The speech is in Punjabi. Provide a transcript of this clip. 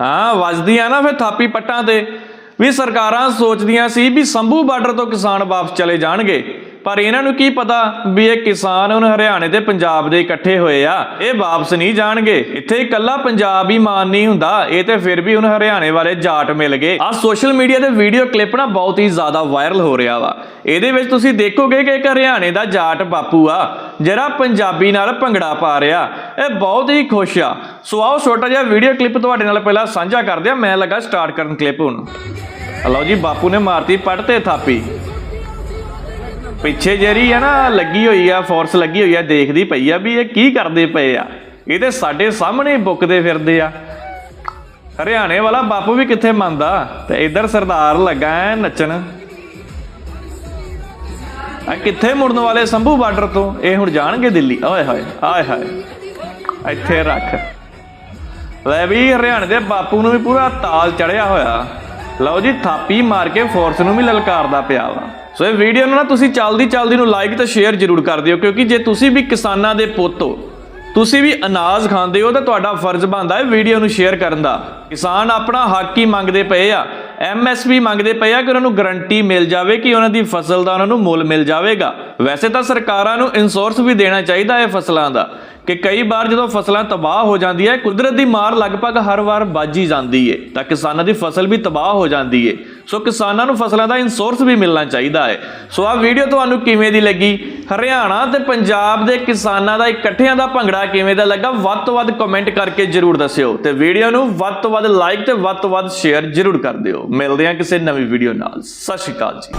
ਹਾਂ, ਵੱਜਦੀਆਂ ਨਾ ਫਿਰ ਥਾਪੀ ਪੱਟਾਂ ਤੇ। ਵੀ ਸਰਕਾਰਾਂ ਸੋਚਦੀਆਂ ਸੀ ਵੀ ਸੰਭੂ ਬਾਰਡਰ ਤੋਂ ਕਿਸਾਨ ਵਾਪਸ ਚਲੇ ਜਾਣਗੇ। ਪਰ ਇਹਨਾਂ ਨੂੰ ਕੀ ਪਤਾ ਵੀ ਇਹ ਕਿਸਾਨ ਹੁਣ ਹਰਿਆਣੇ ਤੇ ਪੰਜਾਬ ਦੇ ਇਕੱਠੇ ਹੋਏ ਆ। ਇਹ ਵਾਪਸ ਨਹੀਂ ਜਾਣਗੇ। ਇੱਥੇ ਇਕੱਲਾ ਪੰਜਾਬ ਹੀ ਮਾਨ ਨਹੀਂ ਹੁੰਦਾ। ਇਹ ਤੇ ਫਿਰ ਵੀ ਹੁਣ ਹਰਿਆਣੇ ਵਾਲੇ ਜਾਟ ਮਿਲ ਗਏ। ਆ ਸੋਸ਼ਲ ਮੀਡੀਆ ਤੇ ਵੀਡੀਓ ਕਲਿੱਪ ਨਾ ਬਹੁਤ ਹੀ ਜ਼ਿਆਦਾ ਵਾਇਰਲ ਹੋ ਰਿਹਾ ਵਾ। ਇਹਦੇ ਵਿੱਚ ਤੁਸੀਂ ਦੇਖੋਗੇ ਕਿ ਇੱਕ ਹਰਿਆਣੇ ਦਾ ਜਾਟ ਬਾਪੂ ਆ। ਜਿਹੜਾ ਪੰਜਾਬੀ ਨਾਲ ਭੰਗੜਾ ਪਾ ਰਿਹਾ। ਇਹ ਬਹੁਤ ਹੀ ਖੁਸ਼ ਆ। ਸੋ ਆਓ ਛੋਟਾ ਜਿਹਾ ਵੀਡੀਓ ਕਲਿੱਪ ਤੁਹਾਡੇ ਨਾਲ ਪਹਿਲਾਂ ਸਾਂਝਾ ਕਰਦੇ ਆ ਮੈਂ ਲੱਗਾ ਸਟਾਰਟ ਕਰਨ ਕਲਿੱਪ ਹੁਣ। ਲਓ ਜੀ, ਬਾਪੂ ਨੇ ਮਾਰਤੀ ਪੱਟ ਤੇ ਥਾਪੀ। ਪਿੱਛੇ ਜਿਹੜੀ ਆ ਨਾ, ਲੱਗੀ ਹੋਈ ਆ ਫੋਰਸ ਲੱਗੀ ਹੋਈ ਆ, ਦੇਖਦੀ ਪਈ ਆ ਵੀ ਇਹ ਕੀ ਕਰਦੇ ਪਏ ਆ। ਇਹ ਤੇ ਸਾਡੇ ਸਾਹਮਣੇ ਬੁੱਕਦੇ ਫਿਰਦੇ ਆ। ਹਰਿਆਣੇ ਵਾਲਾ ਬਾਪੂ ਵੀ ਕਿੱਥੇ ਮੰਨਦਾ? ਤੇ ਇੱਧਰ ਸਰਦਾਰ ਲੱਗਾ ਐ ਨੱਚਣ। ਆ ਕਿੱਥੇ ਮੁੜਨ ਵਾਲੇ ਸੰਭੂ ਬਾਰਡਰ ਤੋਂ? ਇਹ ਹੁਣ ਜਾਣਗੇ ਦਿੱਲੀ। ਓਏ ਹੋਏ, ਆਏ ਹਾਏ। ਇੱਥੇ ਰੱਖ। ਲੈ ਵੀ, ਹਰਿਆਣੇ ਦੇ ਬਾਪੂ ਨੂੰ ਵੀ ਪੂਰਾ ਤਾਲ ਚੜਿਆ ਹੋਇਆ। ਲਓ ਜੀ, ਥਾਪੀ ਮਾਰ ਕੇ ਫੋਰਸ ਨੂੰ ਵੀ ਲਲਕਾਰਦਾ ਪਿਆ ਵਾ। ਸੋ ਇਹ ਵੀਡੀਓ ਨੂੰ ਨਾ ਤੁਸੀਂ ਚਲਦੀ ਚਲਦੀ ਨੂੰ ਲਾਈਕ ਤੇ ਸ਼ੇਅਰ ਜ਼ਰੂਰ ਕਰ ਦਿਓ, ਕਿਉਂਕਿ ਜੇ ਤੁਸੀਂ ਵੀ ਕਿਸਾਨਾਂ ਦੇ ਪੁੱਤ ਹੋ, ਤੁਸੀਂ ਵੀ ਅਨਾਜ ਖਾਂਦੇ ਹੋ, ਤਾਂ ਤੁਹਾਡਾ ਫਰਜ਼ ਬਣਦਾ ਹੈ ਵੀਡੀਓ ਨੂੰ ਸ਼ੇਅਰ ਕਰਨ ਦਾ। ਕਿਸਾਨ ਆਪਣਾ ਹੱਕ ਹੀ ਮੰਗਦੇ ਪਏ ਆ। ਐਮਐਸਪੀ ਮੰਗਦੇ ਪਏ ਆ ਕਿ ਉਹਨਾਂ ਨੂੰ ਗਰੰਟੀ ਮਿਲ ਜਾਵੇ ਕਿ ਉਹਨਾਂ ਦੀ ਫਸਲ ਦਾ ਉਹਨਾਂ ਨੂੰ ਮੁੱਲ ਮਿਲ ਜਾਵੇਗਾ। ਵੈਸੇ ਤਾਂ ਸਰਕਾਰਾਂ ਨੂੰ ਇੰਸ਼ੋਰੈਂਸ ਵੀ ਦੇਣਾ ਚਾਹੀਦਾ ਹੈ ਫਸਲਾਂ ਦਾ, ਕਿ ਕਈ ਵਾਰ ਜਦੋਂ ਫਸਲਾਂ ਤਬਾਹ ਹੋ ਜਾਂਦੀ ਹੈ ਕੁਦਰਤ ਦੀ ਮਾਰ ਲਗਭਗ ਹਰ ਵਾਰ ਬਾਜੀ ਜਾਂਦੀ ਹੈ ਤਾਂ ਕਿਸਾਨਾਂ ਦੀ ਫਸਲ ਵੀ ਤਬਾਹ ਹੋ ਜਾਂਦੀ ਹੈ ਸੋ ਕਿਸਾਨਾਂ ਨੂੰ ਫਸਲਾਂ ਦਾ ਇੰਸ਼ੋਰੈਂਸ ਵੀ ਮਿਲਣਾ ਚਾਹੀਦਾ ਹੈ। ਸੋ ਆਹ ਵੀਡੀਓ ਤੁਹਾਨੂੰ ਕਿਵੇਂ ਦੀ ਲੱਗੀ? ਹਰਿਆਣਾ ਤੇ ਪੰਜਾਬ ਦੇ ਕਿਸਾਨਾਂ ਦਾ ਇਕੱਠਿਆਂ ਦਾ ਭੰਗੜਾ ਕਿਵੇਂ ਦਾ ਲੱਗਾ? ਵੱਧ ਤੋਂ ਵੱਧ ਕਮੈਂਟ ਕਰਕੇ ਜਰੂਰ ਦੱਸਿਓ। ਤੇ ਵੀਡੀਓ ਨੂੰ ਵੱਧ ਤੋਂ ਵੱਧ ਲਾਈਕ ਤੇ ਵੱਧ ਤੋਂ ਵੱਧ ਸ਼ੇਅਰ ਜਰੂਰ ਕਰ ਦਿਓ। ਮਿਲਦੇ ਹਾਂ ਕਿਸੇ ਨਵੀਂ ਵੀਡੀਓ ਨਾਲ। ਸਤਿ ਸ਼੍ਰੀ ਅਕਾਲ ਜੀ।